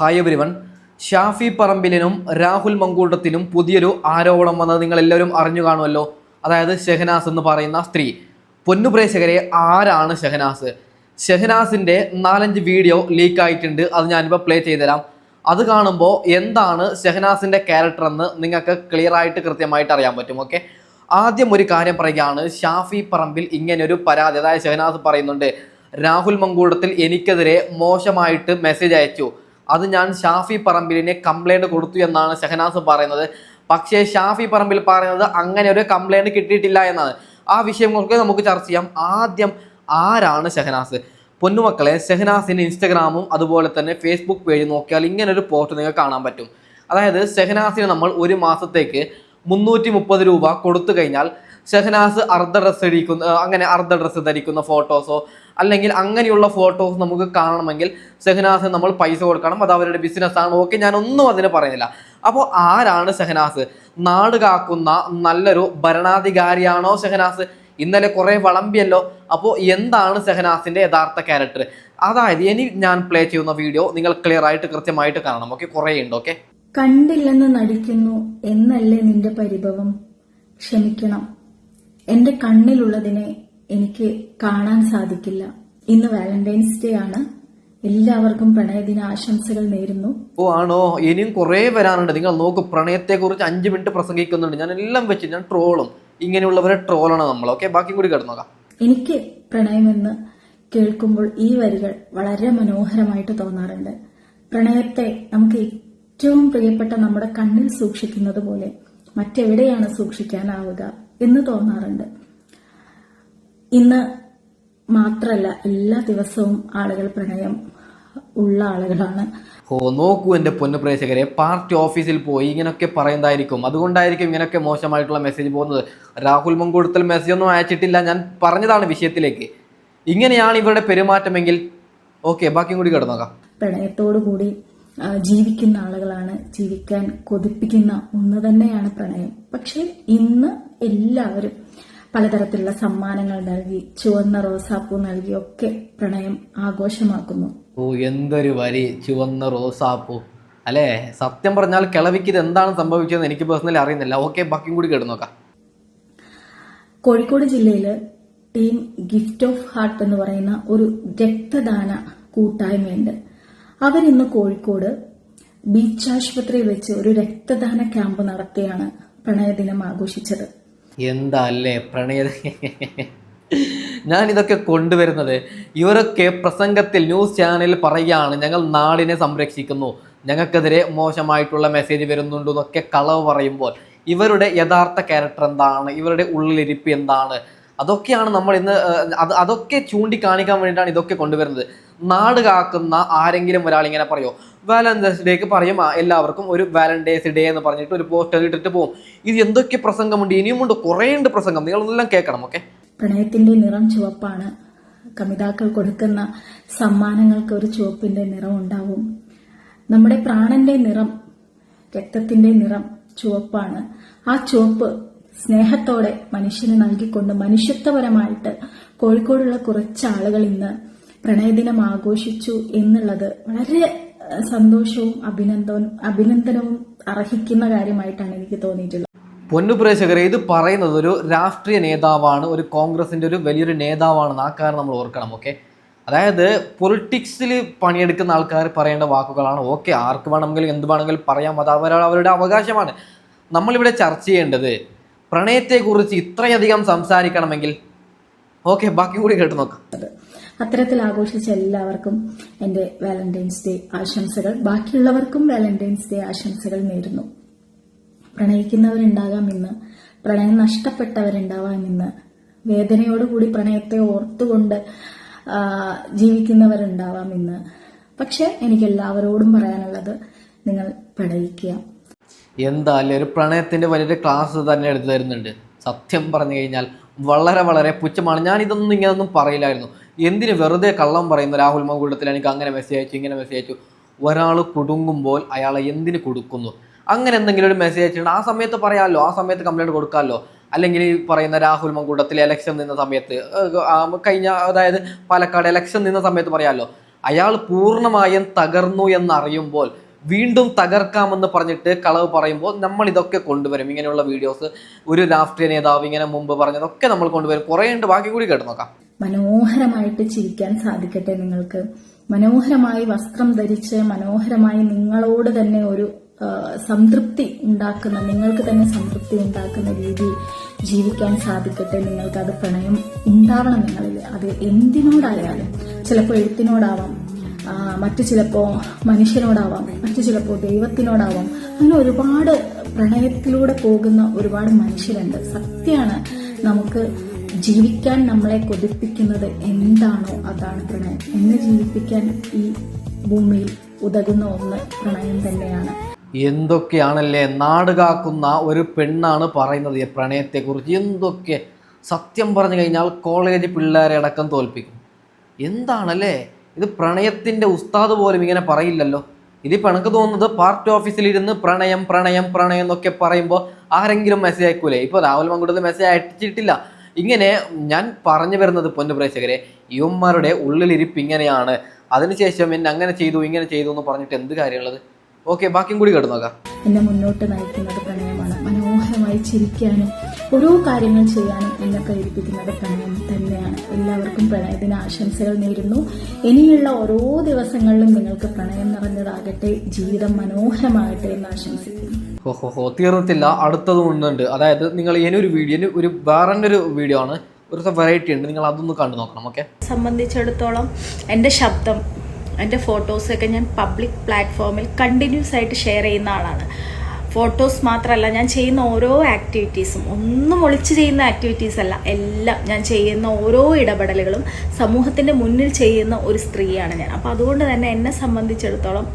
Hi everyone. Shafi പറമ്പിലിനും രാഹുൽ മങ്കൂട്ടത്തിനും പുതിയൊരു ആരോപണം വന്നത് നിങ്ങൾ എല്ലാവരും അറിഞ്ഞു കാണുമല്ലോ. അതായത് ഷെഹനാസ് എന്ന് പറയുന്ന സ്ത്രീ. പൊന്നുപ്രേക്ഷകരെ ആരാണ് ഷെഹനാസ്? ഷെഹനാസിന്റെ നാലഞ്ച് വീഡിയോ ലീക്കായിട്ടുണ്ട്. അത് ഞാനിപ്പോൾ പ്ലേ ചെയ്തുതരാം. അത് കാണുമ്പോൾ എന്താണ് ഷെഹനാസിന്റെ ക്യാരക്ടർ എന്ന് നിങ്ങൾക്ക് ക്ലിയർ ആയിട്ട് കൃത്യമായിട്ട് അറിയാൻ പറ്റും ഓക്കെ ആദ്യം ഒരു കാര്യം പറയുകയാണ്. ഷാഫി പറമ്പിൽ ഇങ്ങനൊരു പരാതി അതായത് ഷെഹനാസ് പറയുന്നുണ്ട് രാഹുൽ മങ്കൂടത്തിൽ എനിക്കെതിരെ മോശമായിട്ട് മെസ്സേജ് അയച്ചു. അത് ഞാൻ ഷാഫി പറമ്പിലിനെ കംപ്ലൈന്റ് കൊടുത്തു എന്നാണ് ഷഹനാസ് പറയുന്നത്. പക്ഷേ ഷാഫി പറമ്പിൽ പറയുന്നത് അങ്ങനെ ഒരു കംപ്ലൈന്റ് കിട്ടിയിട്ടില്ല എന്നാണ്. ആ വിഷയങ്ങൾക്ക് നമുക്ക് ചർച്ച ചെയ്യാം. ആദ്യം ആരാണ് ഷഹനാസ്? പൊന്നുമക്കളെ ഷെഹനാസിന്റെ ഇൻസ്റ്റഗ്രാമും അതുപോലെ തന്നെ ഫേസ്ബുക്ക് പേജ് നോക്കിയാൽ ഇങ്ങനെ ഒരു പോസ്റ്റ് നിങ്ങൾക്ക് കാണാൻ പറ്റും. അതായത് ഷെഹനാസിന് നമ്മൾ ഒരു മാസത്തേക്ക് മുന്നൂറ്റി മുപ്പത് രൂപ കൊടുത്തു കഴിഞ്ഞാൽ ഷെഹനാസ് അർദ്ധ ഡ്രസ്സ് ധരിക്കുന്ന അങ്ങനെ അർദ്ധ ഡ്രസ്സ് ധരിക്കുന്ന ഫോട്ടോസോ അല്ലെങ്കിൽ അങ്ങനെയുള്ള ഫോട്ടോസ് നമുക്ക് കാണണമെങ്കിൽ ഷെഹനാസ് നമ്മൾ പൈസ കൊടുക്കണം അത് അവരുടെ ബിസിനസ് ആണ്. ഓക്കെ ഞാനൊന്നും അതിന് പറയുന്നില്ല. അപ്പോൾ ആരാണ് ഷെഹനാസ്? നാട് കാക്കുന്ന നല്ലൊരു ഭരണാധികാരിയാണോ ഷെഹനാസ്? ഇന്നലെ കുറേ വളമ്പിയല്ലോ. അപ്പോൾ എന്താണ് ഷഹനാസിന്റെ യഥാർത്ഥ ക്യാരക്ടർ അതായത് ഇനി ഞാൻ പ്ലേ ചെയ്യുന്ന വീഡിയോ നിങ്ങൾ ക്ലിയർ ആയിട്ട് കൃത്യമായിട്ട് കാണണം. ഓക്കെ കുറേ ഉണ്ട് ഓക്കെ. കണ്ടില്ലെന്ന് നടിക്കുന്നു എന്നല്ലേ നിന്റെ പരിഭവം? ക്ഷമിക്കണം. എന്റെ കണ്ണിലുള്ളതിനെ എനിക്ക് കാണാൻ സാധിക്കില്ല. ഇന്ന് വാലന്റൈൻസ് ഡേ ആണ്. എല്ലാവർക്കും പ്രണയദിന ആശംസകൾ നേരുന്നു. ഓ ആണോ? ഇനിയും കുറേ വരാനുണ്ട്. നിങ്ങൾ നോക്ക് പ്രണയത്തെക്കുറിച്ച് അഞ്ച് മിനിറ്റ് പ്രസംഗിക്കുന്നുണ്ട്. ഞാൻ എല്ലാം വെച്ച് ഞാൻ ട്രോളും. ഇങ്ങനെയുള്ളവരെ ട്രോളാണ് നമ്മൾ ഓക്കെ? ബാക്കി കൂടി കിടന്നോക്കാം എനിക്ക് പ്രണയമെന്ന് കേൾക്കുമ്പോൾ ഈ വരികൾ വളരെ മനോഹരമായിട്ട് തോന്നാറുണ്ട്. പ്രണയത്തെ നമുക്ക് ഏറ്റവും പ്രിയപ്പെട്ട നമ്മുടെ കണ്ണിൽ സൂക്ഷിക്കുന്നത് പോലെ മറ്റെവിടെയാണ് സൂക്ഷിക്കാനാവുക? എന്ന് തോന്നാറുണ്ട്. ഇന്ന് മാത്രല്ല എല്ലാ ദിവസവും ആളുകൾ പ്രണയം ഉള്ള ആളുകളാണ്. ഓ നോക്കൂ എന്റെ പൊന്നു പ്രേക്ഷകരെ പാർട്ടി ഓഫീസിൽ പോയി ഇങ്ങനെയൊക്കെ പറയുന്നതായിരിക്കും. അതുകൊണ്ടായിരിക്കും ഇങ്ങനെയൊക്കെ മോശമായിട്ടുള്ള മെസ്സേജ് പോകുന്നത്. രാഹുൽ മങ്കൂടത്തിൽ മെസ്സേജ് ഒന്നും അയച്ചിട്ടില്ല ഞാൻ പറഞ്ഞതാണ് വിഷയത്തിലേക്ക്. ഇങ്ങനെയാണ് ഇവരുടെ പെരുമാറ്റമെങ്കിൽ. ഓക്കെ ബാക്കിയും കൂടി കിടന്നോക്കാം. പ്രണയത്തോടുകൂടി ആ, ജീവിക്കുന്ന ആളുകളാണ് ജീവിക്കാൻ കൊതിപ്പിക്കുന്ന ഒന്ന് തന്നെയാണ് പ്രണയം. പക്ഷെ ഇന്ന് എല്ലാവരും പലതരത്തിലുള്ള സമ്മാനങ്ങൾ നൽകി ചുവന്ന റോസാപ്പൂ നൽകി ഒക്കെ പ്രണയം ആഘോഷമാക്കുന്നു. ഓ എന്തൊരു വരി ചുവന്ന റോസാപ്പൂ. അല്ലേ? സത്യം പറഞ്ഞാൽ കിളവിക്ക് ഇത് എന്താണ് സംഭവിച്ചതെന്ന് എനിക്ക് പേഴ്സണലി അറിയുന്നില്ല. ഓക്കെ ബാക്കിയും കൂടി കിടന്നോക്കാം കോഴിക്കോട് ജില്ലയിൽ ടീം ഗിഫ്റ്റ് ഓഫ് ഹാർട്ട് എന്ന് പറയുന്ന ഒരു രക്തദാന കൂട്ടായ്മയുണ്ട്. അവരിന്ന് കോഴിക്കോട് ബീച്ച് ആശുപത്രിയിൽ വെച്ച് ഒരു രക്തദാന ക്യാമ്പ് നടത്തിയാണ് പ്രണയദിനം ആഘോഷിച്ചത്. എന്താല്ലേ പ്രണയ ഞാൻ ഇതൊക്കെ കൊണ്ടുവരുന്നത്. ഇവരൊക്കെ പ്രസംഗത്തിൽ ന്യൂസ് ചാനലിൽ പറയുകയാണ് ഞങ്ങൾ നാടിനെ സംരക്ഷിക്കുന്നു. ഞങ്ങൾക്കെതിരെ മോശമായിട്ടുള്ള മെസ്സേജ് വരുന്നുണ്ട് എന്നൊക്കെ കളവ് പറയുമ്പോൾ ഇവരുടെ യഥാർത്ഥ ക്യാരക്ടർ എന്താണ്? ഇവരുടെ ഉള്ളിലിരിപ്പ് എന്താണ്? അതൊക്കെയാണ് നമ്മൾ ഇന്ന് അത് അതൊക്കെ ചൂണ്ടിക്കാണിക്കാൻ വേണ്ടിയിട്ടാണ് ഇതൊക്കെ കൊണ്ടുവരുന്നത്. നാട് കാക്കുന്ന ആരെങ്കിലും ഒരാൾ ഇങ്ങനെ പറയോ? വാലന്റൈൻസ് ഡേക്ക് പറയും എല്ലാവർക്കും ഒരു വാലന്റൈൻസ് ഡേ എന്ന് പറഞ്ഞിട്ട് ഒരു പോസ്റ്റർ ഇട്ടിട്ട് പോകും ഇത് എന്തൊക്കെ പ്രസംഗമുണ്ട്? ഇനിയുമുണ്ട് കുറേ ഉണ്ട് പ്രസംഗം. നിങ്ങളെല്ലാം കേൾക്കണം ഓക്കെ? പ്രണയത്തിന്റെ നിറം ചുവപ്പാണ്. കമിതാക്കൾ കൊടുക്കുന്ന സമ്മാനങ്ങൾക്ക് ഒരു ചുവപ്പിന്റെ നിറം ഉണ്ടാവും. നമ്മുടെ പ്രാണന്റെ നിറം രക്തത്തിന്റെ നിറം ചുവപ്പാണ്. ആ ചുവപ്പ് സ്നേഹത്തോടെ മനുഷ്യന് നൽകിക്കൊണ്ട് മനുഷ്യത്വപരമായിട്ട് കോഴിക്കോടുള്ള കുറച്ച് ആളുകൾ ഇന്ന് പ്രണയദിനം ആഘോഷിച്ചു എന്നുള്ളത് വളരെ സന്തോഷവും അഭിനന്ദനവും അഭിനന്ദനവും അർഹിക്കുന്ന കാര്യമായിട്ടാണ് എനിക്ക് തോന്നിയിട്ടുള്ളത്. പൊന്നു പ്രേക്ഷകരെ ഇത് പറയുന്നത് ഒരു രാഷ്ട്രീയ നേതാവാണ് ഒരു കോൺഗ്രസിന്റെ ഒരു വലിയൊരു നേതാവാണെന്ന് ആ കാര്യം നമ്മൾ ഓർക്കണം ഓക്കെ? അതായത് പൊളിറ്റിക്സിൽ പണിയെടുക്കുന്ന ആൾക്കാർ പറയേണ്ട വാക്കുകളാണ് ഓക്കെ? ആർക്ക് വേണമെങ്കിലും എന്ത് വേണമെങ്കിലും പറയാം അത് അവരുടെ അവരുടെ അവകാശമാണ്. നമ്മളിവിടെ ചർച്ച ചെയ്യേണ്ടത് പ്രണയത്തെക്കുറിച്ച് ഇത്രയധികം സംസാരിക്കണമെങ്കിൽ ഓക്കെ ബാക്കി കൂടി കേട്ട് നോക്കാം. അത്തരത്തിൽ ആഘോഷിച്ച എല്ലാവർക്കും എന്റെ വാലന്റൈൻസ് ഡേ ആശംസകൾ. ബാക്കിയുള്ളവർക്കും വാലന്റൈൻസ് ഡേ ആശംസകൾ നേരുന്നു. പ്രണയിക്കുന്നവരുണ്ടാകാം ഇന്ന്. പ്രണയം നഷ്ടപ്പെട്ടവരുണ്ടാവാം ഇന്ന്. വേദനയോടുകൂടി പ്രണയത്തെ ഓർത്തുകൊണ്ട് ജീവിക്കുന്നവരുണ്ടാവാം ഇന്ന്. പക്ഷെ എനിക്ക് എല്ലാവരോടും പറയാനുള്ളത് നിങ്ങൾ പ്രണയിക്കുക. എന്തായാലും ഒരു പ്രണയത്തിന്റെ വലിയൊരു ക്ലാസ് തന്നെ എടുത്തു തരുന്നുണ്ട്. സത്യം പറഞ്ഞു കഴിഞ്ഞാൽ വളരെ വളരെ പുച്ഛമാണ്. ഞാൻ ഇതൊന്നും ഇങ്ങനൊന്നും പറയില്ലായിരുന്നു. എന്തിന് വെറുതെ കള്ളം പറയുന്നു? രാഹുൽ മങ്കുളത്തിൽ എനിക്ക് അങ്ങനെ മെസ്സേജ് അയച്ചു ഇങ്ങനെ മെസ്സേജ് അയച്ചു. ഒരാൾ കുടുങ്ങുമ്പോൾ അയാളെ എന്തിന് കൊടുക്കുന്നു? അങ്ങനെ എന്തെങ്കിലും ഒരു മെസ്സേജ് അയച്ചിട്ടുണ്ട്. ആ സമയത്ത് പറയാമല്ലോ. ആ സമയത്ത് കംപ്ലൈന്റ് കൊടുക്കാമല്ലോ. അല്ലെങ്കിൽ ഈ പറയുന്ന രാഹുൽ മങ്കൂട്ടത്തിൽ ഇലക്ഷൻ നിന്ന സമയത്ത് കഴിഞ്ഞ അതായത് പാലക്കാട് ഇലക്ഷൻ നിന്ന സമയത്ത് പറയാമല്ലോ. അയാൾ പൂർണമായും തകർന്നു എന്നറിയുമ്പോൾ വീണ്ടും തകർക്കാമെന്ന് പറഞ്ഞിട്ട് കളവ് പറയുമ്പോൾ നമ്മൾ ഇതൊക്കെ കൊണ്ടുവരും. ഇങ്ങനെയുള്ള വീഡിയോസ് ഒരു രാഷ്ട്രീയ നേതാവ് ഇങ്ങനെ മുമ്പ് പറഞ്ഞതൊക്കെ നമ്മൾ കൊണ്ടുവരും. കുറേ ഉണ്ട്. ബാക്കി കൂടി കേട്ട് നോക്കാം. മനോഹരമായിട്ട് ചിരിക്കാൻ സാധിക്കട്ടെ നിങ്ങൾക്ക്. മനോഹരമായി വസ്ത്രം ധരിച്ച് മനോഹരമായി നിങ്ങളോട് തന്നെ ഒരു സംതൃപ്തി ഉണ്ടാക്കുന്ന നിങ്ങൾക്ക് തന്നെ സംതൃപ്തി ഉണ്ടാക്കുന്ന രീതി ജീവിക്കാൻ സാധിക്കട്ടെ. നിങ്ങൾക്ക് അത് പ്രണയം ഉണ്ടാവണം നിങ്ങളിൽ. അത് എന്തിനോടായാലും. ചിലപ്പോൾ എഴുത്തിനോടാവാം മറ്റു ചിലപ്പോൾ മനുഷ്യനോടാവാം മറ്റു ചിലപ്പോൾ ദൈവത്തിനോടാവാം. അങ്ങനെ ഒരുപാട് പ്രണയത്തിലൂടെ പോകുന്ന ഒരുപാട് മനുഷ്യരുണ്ട്. സത്യമാണ് നമുക്ക് ജീവിക്കാൻ നമ്മളെ കൊതിപ്പിക്കുന്നത് എന്താണോ അതാണ് പ്രണയം. എന്ന് ജീവിപ്പിക്കാൻ ഈ ഭൂമിയിൽ ഉതകുന്ന ഒന്ന് പ്രണയം തന്നെയാണ്. എന്തൊക്കെയാണല്ലേ നാട് കാക്കുന്ന ഒരു പെണ്ണാണ് പറയുന്നത് ഈ പ്രണയത്തെക്കുറിച്ച്? എന്തൊക്കെ സത്യം പറഞ്ഞു കഴിഞ്ഞാൽ കോളേജ് പിള്ളേരെ അടക്കം തോൽപ്പിക്കും. എന്താണല്ലേ? ഇത് പ്രണയത്തിന്റെ ഉസ്താദ് പോലും ഇങ്ങനെ പറയില്ലല്ലോ. ഇതിപ്പോൾ എനിക്ക് തോന്നുന്നത് പാർട്ടി ഓഫീസിലിരുന്ന് പ്രണയം പ്രണയം പ്രണയം എന്നൊക്കെ പറയുമ്പോൾ ആരെങ്കിലും മെസ്സേജ് അയക്കൂലേ? ഇപ്പോൾ രാഹുൽ മങ്കുടത്ത് മെസ്സേജ് അയച്ചിട്ടില്ല. ഇങ്ങനെ ഞാൻ പറഞ്ഞു വരുന്നത് പൊന്നുപ്രേക്ഷകരെ യുവന്മാരുടെ ഉള്ളിലിരിപ്പ് ഇങ്ങനെയാണ്. അതിനുശേഷം എന്നെ അങ്ങനെ ചെയ്തു ഇങ്ങനെ ചെയ്തു എന്ന് പറഞ്ഞിട്ട് എന്ത് കാര്യമുള്ളത്? ഓക്കെ ബാക്കിയും കൂടി കേട്ട് നോക്കാം. എന്നെ മുന്നോട്ട് നയിക്കുന്നത് പ്രണയമാണ്. മനോഹരമായി ചിരിക്കാനും ഓരോ കാര്യങ്ങൾ ചെയ്യാനും എന്നെ ഏൽപ്പിക്കുന്നത് പ്രണയം തന്നെയാണ്. എല്ലാവർക്കും പ്രണയത്തിന് ആശംസകൾ നേരുന്നു. ഇനിയുള്ള ഓരോ ദിവസങ്ങളിലും നിങ്ങൾക്ക് പ്രണയം നിറഞ്ഞതാകട്ടെ ജീവിതം മനോഹരമാകട്ടെ എന്ന് ആശംസിക്കുന്നു. ഹോ ഹോ ഹോ തീർന്നിട്ടില്ല. അടുത്തതും ഉണ്ട് അതായത് നിങ്ങൾ ഇനിയൊരു വീഡിയോ ഇനി ഒരു വേറെ ഒരു വീഡിയോ ആണ്. ഒരു വെറൈറ്റി ഉണ്ട്. നിങ്ങൾ അതൊന്ന് കണ്ടു നോക്കണം ഓക്കെ സംബന്ധിച്ചിടത്തോളം എന്റെ ശബ്ദം എന്റെ ഫോട്ടോസൊക്കെ ഞാൻ പബ്ലിക് പ്ലാറ്റ്ഫോമിൽ കണ്ടിന്യൂസ് ആയിട്ട് ഷെയർ ചെയ്യുന്ന ആളാണ്. ഫോട്ടോസ് മാത്രമല്ല ഞാൻ ചെയ്യുന്ന ഓരോ ആക്ടിവിറ്റീസും ഒന്നും ഒളിച്ച് ചെയ്യുന്ന ആക്ടിവിറ്റീസ് അല്ല എല്ലാം ഞാൻ ചെയ്യുന്ന ഓരോ ഇടപെടലുകളും സമൂഹത്തിന്റെ മുന്നിൽ ചെയ്യുന്ന ഒരു സ്ത്രീയാണ് ഞാൻ. അപ്പോൾ അതുകൊണ്ട് തന്നെ എന്നെ സംബന്ധിച്ചിടത്തോളം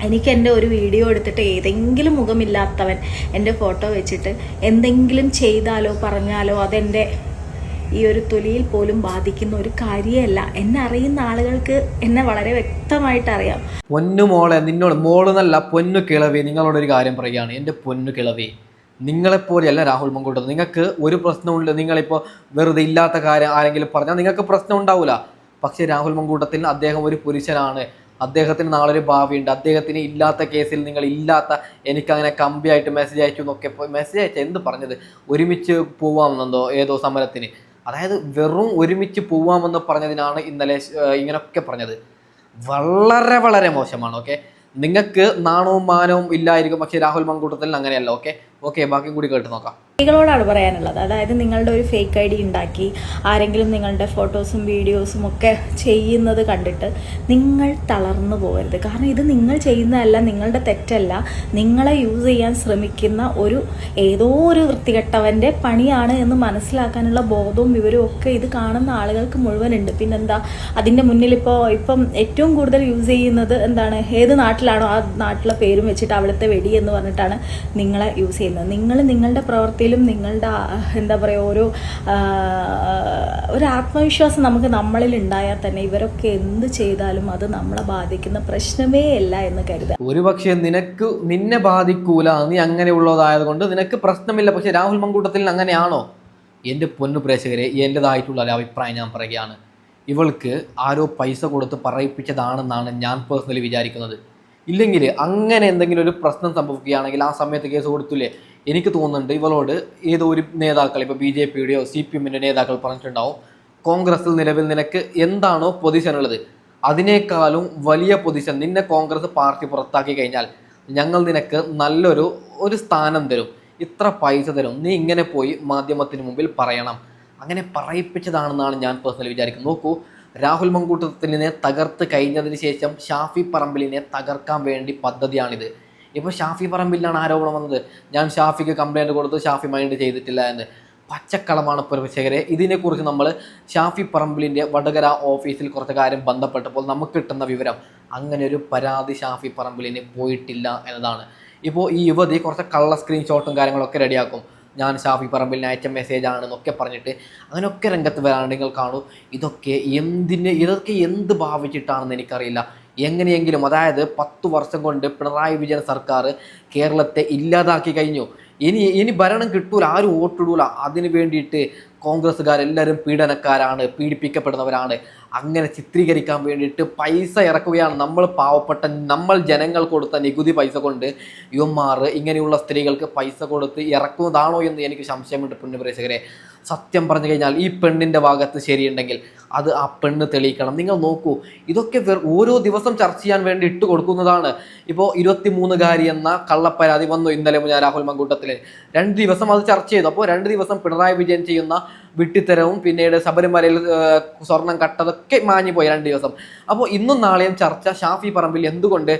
എനിക്ക് എന്റെ ഒരു വീഡിയോ എടുത്തിട്ട് ഏതെങ്കിലും മുഖമില്ലാത്തവൻ എന്റെ ഫോട്ടോ വെച്ചിട്ട് എന്തെങ്കിലും ചെയ്താലോ പറഞ്ഞാലോ അതെന്റെ ഈ ഒരു തൊലിയിൽ പോലും ബാധിക്കുന്ന ഒരു കാര്യമല്ല. എന്നെ അറിയുന്ന ആളുകൾക്ക് എന്നെ വളരെ വ്യക്തമായിട്ട് അറിയാം. പൊന്നു മോളെ നിന്നോട് മോളെന്നല്ല പൊന്നു കിളവി നിങ്ങളോട് ഒരു കാര്യം പറയുകയാണ്. എന്റെ പൊന്നു കിളവി നിങ്ങളെപ്പോലെയല്ല രാഹുൽ മങ്കൂട്ടർ നിങ്ങൾക്ക് ഒരു പ്രശ്നമുണ്ട് നിങ്ങളിപ്പോൾ വെറുതെ ഇല്ലാത്ത കാര്യം ആരെങ്കിലും പറഞ്ഞാൽ നിങ്ങൾക്ക് പ്രശ്നം ഉണ്ടാവില്ല പക്ഷേ രാഹുൽ മങ്കൂട്ടത്തിൽ അദ്ദേഹം ഒരു പുരുഷനാണ്. അദ്ദേഹത്തിന് നാളെ ഒരു ഭാവിയുണ്ട്. അദ്ദേഹത്തിന് ഇല്ലാത്ത കേസിൽ നിങ്ങൾ ഇല്ലാത്ത എനിക്കങ്ങനെ കമ്പിയായിട്ട് മെസ്സേജ് അയച്ചു എന്നൊക്കെ മെസ്സേജ് അയച്ച എന്ത് പറഞ്ഞത്? ഒരുമിച്ച് പോവാമെന്നോ ഏതോ സമരത്തിന്. അതായത് വെറും ഒരുമിച്ച് പോവാമെന്ന് പറഞ്ഞതിനാണ് ഇന്നലെ ഇങ്ങനെയൊക്കെ പറഞ്ഞത്. വളരെ വളരെ മോശമാണ് ഓക്കെ? നിങ്ങൾക്ക് നാണവും മാനവും ഇല്ലായിരിക്കും പക്ഷേ രാഹുൽ മങ്കൂട്ടത്തിൽ അങ്ങനെയല്ല ഓക്കെ? ഓക്കെ ബാക്കി കൂടി കേട്ട് നോക്കാം. സ്ത്രീകളോടാണ് പറയാനുള്ളത്. അതായത് നിങ്ങളുടെ ഒരു ഫേക്ക് ഐ ഡി ഉണ്ടാക്കി ആരെങ്കിലും നിങ്ങളുടെ ഫോട്ടോസും വീഡിയോസും ഒക്കെ ചെയ്യുന്നത് കണ്ടിട്ട് നിങ്ങൾ തളർന്നു പോകരുത്. കാരണം ഇത് നിങ്ങൾ ചെയ്യുന്നതല്ല നിങ്ങളുടെ തെറ്റല്ല. നിങ്ങളെ യൂസ് ചെയ്യാൻ ശ്രമിക്കുന്ന ഒരു ഏതോ ഒരു വൃത്തികെട്ടവന്റെ പണിയാണ് എന്ന് മനസ്സിലാക്കാനുള്ള ബോധവും വിവരവും ഒക്കെ ഇത് കാണുന്ന ആളുകൾക്ക് മുഴുവൻ ഉണ്ട് പിന്നെന്താ? അതിന്റെ മുന്നിൽ ഇപ്പോൾ ഇപ്പം ഏറ്റവും കൂടുതൽ യൂസ് ചെയ്യുന്നത് എന്താണ്? ഏത് നാട്ടിലാണോ ആ നാട്ടിലെ പേരും വെച്ചിട്ട് അവിടുത്തെ വെടി എന്ന് പറഞ്ഞിട്ടാണ് നിങ്ങളെ യൂസ് ചെയ്യുന്നത്. നിങ്ങൾ നിങ്ങളുടെ പ്രവൃത്തിയിലും നിങ്ങളുടെ എന്താ പറയുക ഒരു ഒരു ആത്മവിശ്വാസം നമുക്ക് നമ്മളിൽ ഉണ്ടായാൽ തന്നെ ഇവരൊക്കെ എന്ത് ചെയ്താലും അത് നമ്മളെ ബാധിക്കുന്ന പ്രശ്നമേ അല്ല എന്ന് കരുതാം ഒരു പക്ഷേ നിനക്ക് നിന്നെ ബാധിക്കൂല നീ അങ്ങനെയുള്ളതായത് കൊണ്ട് നിനക്ക് പ്രശ്നമില്ല. പക്ഷേ രാഹുൽ മങ്കൂട്ടത്തിൽ അങ്ങനെയാണോ? എന്റെ പൊന്നു പ്രേക്ഷകരെ എന്റെതായിട്ടുള്ള ഒരു അഭിപ്രായം ഞാൻ പറയുകയാണ്. ഇവൾക്ക് ആരോ പൈസ കൊടുത്ത് പറയിപ്പിച്ചതാണെന്നാണ് ഞാൻ പേഴ്സണലി വിചാരിക്കുന്നത്. ഇല്ലെങ്കിൽ അങ്ങനെ എന്തെങ്കിലും ഒരു പ്രശ്നം സംഭവിക്കുകയാണെങ്കിൽ ആ സമയത്ത് കേസ് കൊടുത്തില്ലേ? എനിക്ക് തോന്നുന്നുണ്ട് ഇവളോട് ഏതോ ഒരു നേതാക്കൾ ഇപ്പോൾ ബി ജെ പിയുടെയോ സി പി എമ്മിന്റെ നേതാക്കൾ പറഞ്ഞിട്ടുണ്ടാവും കോൺഗ്രസിൽ നിലവിൽ നിനക്ക് എന്താണോ പൊസിഷൻ ഉള്ളത് അതിനേക്കാളും വലിയ പൊസിഷൻ നിന്നെ കോൺഗ്രസ് പാർട്ടി പുറത്താക്കി കഴിഞ്ഞാൽ ഞങ്ങൾ നിനക്ക് നല്ലൊരു ഒരു സ്ഥാനം തരും ഇത്ര പൈസ തരും നീ ഇങ്ങനെ പോയി മാധ്യമത്തിന് മുമ്പിൽ പറയണം. അങ്ങനെ പറയിപ്പിച്ചതാണെന്നാണ് ഞാൻ പേഴ്സണലി വിചാരിക്കുന്നത്. നോക്കൂ രാഹുൽ മങ്കൂട്ടത്തിനെ തകർത്ത് കഴിഞ്ഞതിന് ശേഷം ഷാഫി പറമ്പിലിനെ തകർക്കാൻ വേണ്ടി പദ്ധതിയാണിത്. ഇപ്പോൾ ഷാഫി പറമ്പിലാണ് ആരോപണം വന്നത്. ഞാൻ ഷാഫിക്ക് കംപ്ലൈന്റ് കൊടുത്ത് ഷാഫി മൈൻഡ് ചെയ്തിട്ടില്ല എന്ന്. പച്ചക്കളമാണ് പ്രവിശകരെ ഇതിനെക്കുറിച്ച് നമ്മൾ ഷാഫി പറമ്പിലിന്റെ വടകര ഓഫീസിൽ കുറച്ച് കാര്യം ബന്ധപ്പെട്ടപ്പോൾ നമുക്ക് കിട്ടുന്ന വിവരം അങ്ങനെ ഒരു പരാതി ഷാഫി പറമ്പിലിന് പോയിട്ടില്ല എന്നതാണ്. ഇപ്പോൾ ഈ യുവതി കുറച്ച് കള്ള സ്ക്രീൻഷോട്ടും കാര്യങ്ങളൊക്കെ റെഡിയാക്കും ഞാൻ ഷാഫി പറമ്പിലിന് അയച്ച മെസ്സേജ് ആണെന്നൊക്കെ പറഞ്ഞിട്ട് അങ്ങനെയൊക്കെ രംഗത്ത് വരാണ്ട് നിങ്ങൾ കാണൂ. ഇതൊക്കെ എന്തിന് ഇതൊക്കെ എന്ത് ഭാവിച്ചിട്ടാണെന്ന് എനിക്കറിയില്ല. എങ്ങനെയെങ്കിലും അതായത് പത്ത് വർഷം കൊണ്ട് പിണറായി വിജയൻ സർക്കാർ കേരളത്തെ ഇല്ലാതാക്കി കഴിഞ്ഞു. ഇനി ഇനി ഭരണം കിട്ടൂല ആരും വോട്ടിടൂല. അതിന് വേണ്ടിയിട്ട് കോൺഗ്രസ്സുകാരെല്ലാവരും പീഡനക്കാരാണ് പീഡിപ്പിക്കപ്പെടുന്നവരാണ്. അങ്ങനെ ചിത്രീകരിക്കാൻ വേണ്ടിയിട്ട് പൈസ ഇറക്കുകയാണ് നമ്മൾ പാവപ്പെട്ട നമ്മൾ ജനങ്ങൾ കൊടുത്ത നികുതി പൈസ കൊണ്ട് യുവന്മാർ ഇങ്ങനെയുള്ള സ്ത്രീകൾക്ക് പൈസ കൊടുത്ത് ഇറക്കുന്നതാണോ എന്ന് എനിക്ക് സംശയമുണ്ട് പുണ്യപ്രേക്ഷകരെ സത്യം പറഞ്ഞു കഴിഞ്ഞാൽ ഈ പെണ്ണിന്റെ ഭാഗത്ത് ശരിയുണ്ടെങ്കിൽ അത് ആ പെണ്ണ് തെളിയിക്കണം. നിങ്ങൾ നോക്കൂ ഇതൊക്കെ ഓരോ ദിവസം ചർച്ച ചെയ്യാൻ വേണ്ടി ഇട്ട് കൊടുക്കുന്നതാണ്. ഇപ്പോൾ ഇരുപത്തിമൂന്നുകാരി എന്ന കള്ളപ്പരാതി വന്നു ഇന്നലെ ഞാൻ രാഹുൽ മങ്കൂട്ടത്തിൽ രണ്ട് ദിവസം അത് ചർച്ച ചെയ്തു. അപ്പോൾ രണ്ട് ദിവസം പിണറായി വിജയൻ ചെയ്യുന്ന വിട്ടിത്തരവും പിന്നീട് ശബരിമലയിൽ സ്വർണം കട്ടതൊക്കെ മാഞ്ഞു പോയി രണ്ട് ദിവസം. അപ്പോൾ ഇന്നും നാളെയും ചർച്ച. ഷാഫി പറമ്പിൽ എന്തുകൊണ്ട്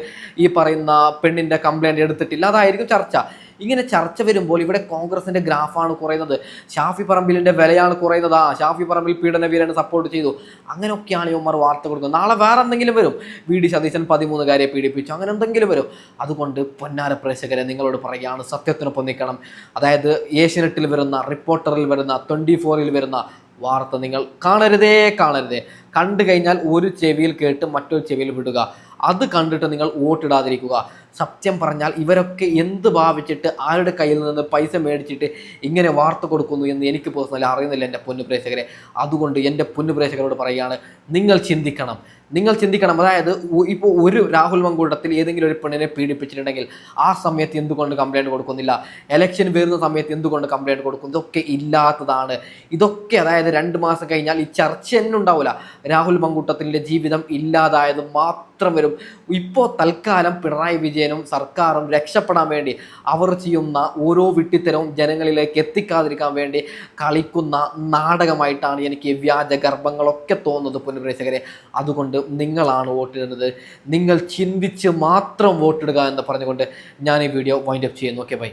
ഈ പറയുന്ന പെണ്ണിന്റെ കംപ്ലൈന്റ് എടുത്തിട്ടില്ല? അതായിരിക്കും ചർച്ച. ഇങ്ങനെ ചർച്ച വരുമ്പോൾ ഇവിടെ കോൺഗ്രസിന്റെ ഗ്രാഫാണ് കുറയുന്നത്. ഷാഫി പറമ്പിലിന്റെ വിലയാണ് കുറയുന്നത്. ആ ഷാഫി പറമ്പിൽ പീഡനവീരനെ സപ്പോർട്ട് ചെയ്തു. അങ്ങനെയൊക്കെയാണ് ഇവന്മാർ വാർത്ത കൊടുക്കുന്നത്. നാളെ വേറെ എന്തെങ്കിലും വരും? വി ഡി സതീശൻ പതിമൂന്നുകാരെ പീഡിപ്പിച്ചു. അങ്ങനെ എന്തെങ്കിലും വരും? അതുകൊണ്ട് പൊന്നാര പ്രേക്ഷകരെ നിങ്ങളോട് പറയുകയാണ്. സത്യത്തിനൊപ്പം നിൽക്കണം. അതായത് ഏഷ്യനെറ്റിൽ വരുന്ന റിപ്പോർട്ടറിൽ വരുന്ന ട്വന്റി ഫോറിൽ വരുന്ന വാർത്ത നിങ്ങൾ കാണരുതേ കാണരുതേ. കണ്ടു കഴിഞ്ഞാൽ ഒരു ചെവിയിൽ കേട്ട് മറ്റൊരു ചെവിയിൽ വിടുക. അത് കണ്ടിട്ട് നിങ്ങൾ വോട്ടിടാതിരിക്കുക. സത്യം പറഞ്ഞാൽ ഇവരൊക്കെ എന്ത് ഭാവിച്ചിട്ട് ആരുടെ കയ്യിൽ നിന്ന് പൈസ മേടിച്ചിട്ട് ഇങ്ങനെ വാർത്ത കൊടുക്കുന്നു എന്ന് എനിക്ക് പേഴ്സണലി അറിയുന്നില്ല എന്റെ പൊന്നു പ്രേക്ഷകരെ. അതുകൊണ്ട് എന്റെ പൊന്നു പ്രേക്ഷകരോട് പറയുകയാണ് നിങ്ങൾ ചിന്തിക്കണം. നിങ്ങൾ ചിന്തിക്കണം. അതായത് ഇപ്പോൾ ഒരു രാഹുൽ മങ്കൂട്ടത്തിൽ ഏതെങ്കിലും ഒരു പെണ്ണിനെ പീഡിപ്പിച്ചിട്ടുണ്ടെങ്കിൽ ആ സമയത്ത് എന്തുകൊണ്ട് കംപ്ലൈന്റ് കൊടുക്കുന്നില്ല? എലക്ഷൻ വരുന്ന സമയത്ത് എന്തുകൊണ്ട് കംപ്ലൈന്റ് കൊടുക്കും? ഇതൊക്കെ ഇല്ലാത്തതാണ്. ഇതൊക്കെ അതായത് രണ്ട് മാസം കഴിഞ്ഞാൽ ഈ ചർച്ച തന്നെ ഉണ്ടാവില്ല രാഹുൽ മങ്കൂട്ടത്തിന്റെ ജീവിതം ഇല്ലാതായത് മാത്രം വരും. ഇപ്പോൾ തൽക്കാലം പിണറായി വിജയനും സർക്കാരും രക്ഷപ്പെടാൻ വേണ്ടി അവർ ചെയ്യുന്ന ഓരോ വിട്ടിത്തരവും ജനങ്ങളിലേക്ക് എത്തിക്കാതിരിക്കാൻ വേണ്ടി കളിക്കുന്ന നാടകമായിട്ടാണ് എനിക്ക് വ്യാജ ഗർഭങ്ങളൊക്കെ തോന്നുന്നത് പുനഃപ്രേക്ഷകരെ അതുകൊണ്ട് നിങ്ങളാണ് വോട്ടിടുന്നത്. നിങ്ങൾ ചിന്തിച്ച് മാത്രം വോട്ടിടുക എന്ന് പറഞ്ഞുകൊണ്ട് ഞാൻ ഈ വീഡിയോ വൈൻഡപ്പ് ചെയ്യുന്നു. Okay bye